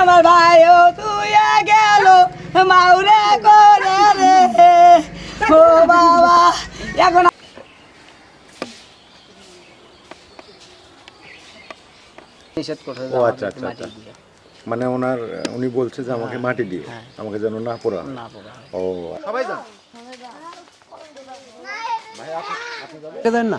আমার ভাইও তুই গেল মাউরে করে রে। ও বাবা এখন ও আচ্ছা আচ্ছা আচ্ছা। মানে ওনার উনি বলছে যে আমাকে মাটি দিও হ্যাঁ। আমাকে যেন না পোড়া না।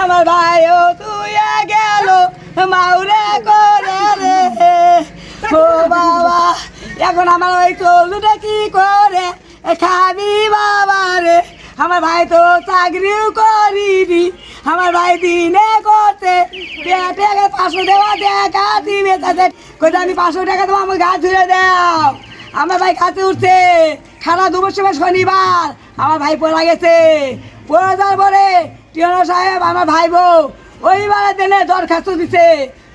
আমার ভাইও তুই গেল, মাউরে করে রে। ও বাবা, এখন আমার ওই চলুটা কি করে? খাবি বাবা রে। আমার ভাই তো চাকরিও করিনি। আমার ভাই দিনে করতে, পেটে পাঁচশো দেওয়া দেখা দিবে তাদের কোথায় আমি পাঁচশো টাকা দেবো আমার গা ধুয়ে দাও। আমার ভাই কাছে উঠছে। দুপুর সময় শনিবার আমার ভাই পড়া গেছে। পড়ে যাওয়ার পরে টিয়নো সাহেব আমার ভাই বউ ওইবারে দিনে দরখাস্ত দিছে।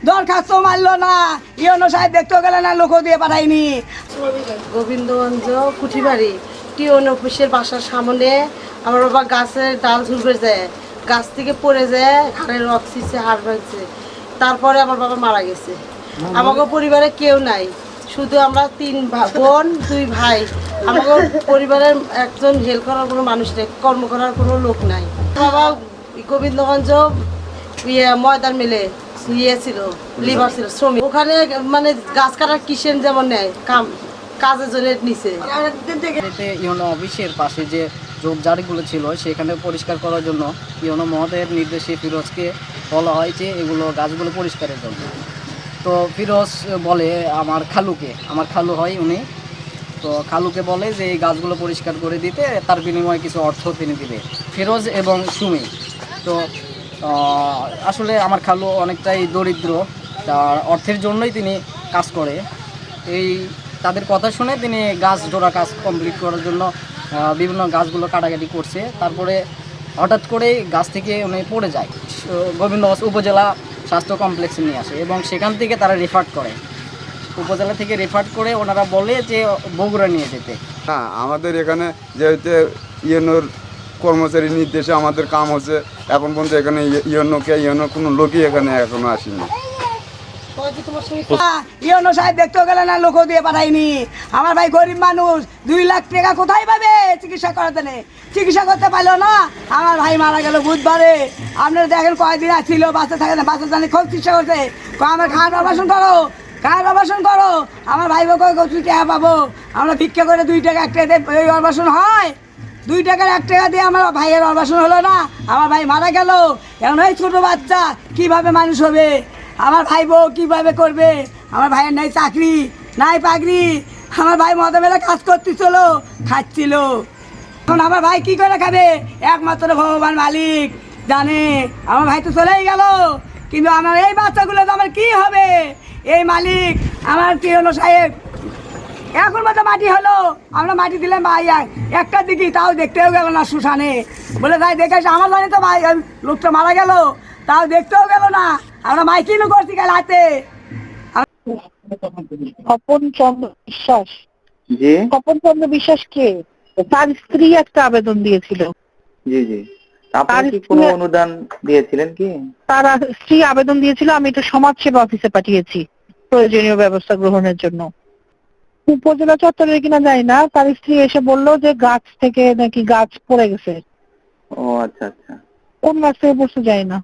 দরখাস্ত মারলো না। ইয়নো সাহেব দেখতে গেলে না লোকও দিয়ে পাঠায়নি। গোবিন্দগঞ্জ কুঠিবাড়ি টিওন অফিসের বাসার সামনে আমার বাবা গাছের ডাল ঝুলবে যায় গাছ থেকে পড়ে যায় ঘাড়ে রক ছিঁচে হাড় ভাঙছে। তারপরে আমার বাবা মারা গেছে। আমাকে পরিবারে কেউ নাই। শুধু আমরা তিন বোন, দুই ভাই। আমাকে পরিবারের একজন হেল্প করার কোনো মানুষ নেই, কর্ম করার কোনো লোক নাই। বাবা গোবিন্দগঞ্জ ইয়ে ময়দান মিলে ইয়ে ছিল লিভার ছিল, শ্রমিক। ওখানে মানে গাছ কাটার কিসেন যেমন নেয় কাম কাজের জন্য নিচে ইউনো অফিসের পাশে যে ঝোপঝাড়গুলো ছিল, সেখানে পরিষ্কার করার জন্য ইউনো মহোদয়ের নির্দেশে ফিরোজকে বলা হয় যে এগুলো গাছগুলো পরিষ্কারের জন্য। তো ফিরোজ বলে আমার খালুকে। আমার খালু হয় উনি। তো খালুকে বলে যে, এই গাছগুলো পরিষ্কার করে দিতে, তার বিনিময়ে কিছু অর্থ তিনি দিবে। ফিরোজ এবং সুমি। তো আসলে আমার খালু অনেকটাই দরিদ্র। তার অর্থের জন্যই তিনি কাজ করে। এই, তাদের কথা শুনে তিনি গাছ জোড়া কাজ কমপ্লিট করার জন্য বিভিন্ন গাছগুলো কাটাকাটি করছে। তারপরে হঠাৎ করেই গাছ থেকে উনি পড়ে যায়। গোবিন্দগঞ্জ উপজেলা স্বাস্থ্য কমপ্লেক্সে নিয়ে আসে এবং সেখান থেকে তারা রেফার করে। উপজেলা থেকে রেফার করে ওনারা বলে যে, বগুড়া নিয়ে যেতে। হ্যাঁ আমাদের এখানে যেহেতু ইয়েনোর কর্মচারীর নির্দেশে আমাদের কাম হচ্ছে। এখন পর্যন্ত এখানে ইয়নোকে ইয়নোর কোনো লোকই এখানে এখনও আসেনি। ইয়নো সাহেব দেখতেও গেলে না লোকও দিয়ে পাঠায়নি আমার ভাই গরিব মানুষ দুই লাখ টাকা কোথায় পাবে চিকিৎসা করাতে নেই চিকিৎসা করতে পারল না আমার ভাই মারা গেল বুধবারে। আপনারা দেখেন কয়দিন আসছিল বাচ্চা থাকে না বাচ্চা জানি খুব চিকিৎসা করছে। আমার খাওয়ার অপারেশন করো খাওয়ার অপারেশন করো। আমার ভাই বোকে কচু টাকা পাবো? আমরা ভিক্ষা করে দুই টাকা এক টাকা দিয়ে ওই অপারেশন হয়। দুই টাকার এক টাকা দিয়ে আমার ভাইয়ের অপারেশন হলো না আমার ভাই মারা গেল। এখন ওই ছোটো বাচ্চা কীভাবে মানুষ হবে? আমার ভাই বউ কীভাবে করবে? আমার ভাইয়ের নাই চাকরি, নাই পাগড়ি। আমার ভাই মদবেলা কাজ করতেছিল, খাচ্ছিল। এখন আমার ভাই কি করে খাবে? একমাত্র ভগবান মালিক, জানে। আমার ভাই তো চলেই গেল। কিন্তু আমার এই বাচ্চাগুলো তো আমার কি হবে? এই মালিক, আমার হলো সাহেব, এখন মতো মাটি হলো। আমরা মাটি দিলাম ভাই এক- একটা দিকে তাও দেখতেও গেল না শ্মশানে বলে তাই দেখে আমার জানি তো ভাই লোকটা মারা গেল। তাও দেখতেও গেল না। আমরা মাইকিংও করছি কাল হাতে স্বপন চন্দ্র বিশ্বাস। জি? স্বপন চন্দ্র বিশ্বাস কে? তার স্ত্রী একটা আবেদন দিয়েছিল। জি জি। আপনি তার কি কোনো অনুদান দিয়েছিলেন কি? তার স্ত্রী আবেদন দিয়েছিল আমি এটা সমাজসেবা অফিসে পাঠিয়েছি প্রয়োজনীয় ব্যবস্থা গ্রহণের জন্য। উপজেলা চত্বরে কিনা যায় না তার স্ত্রী এসে বলল যে গাছ থেকে নাকি গাছ পড়ে গেছে। ও আচ্ছা আচ্ছা। কোন গাছ থেকে পড়ছে যায় না।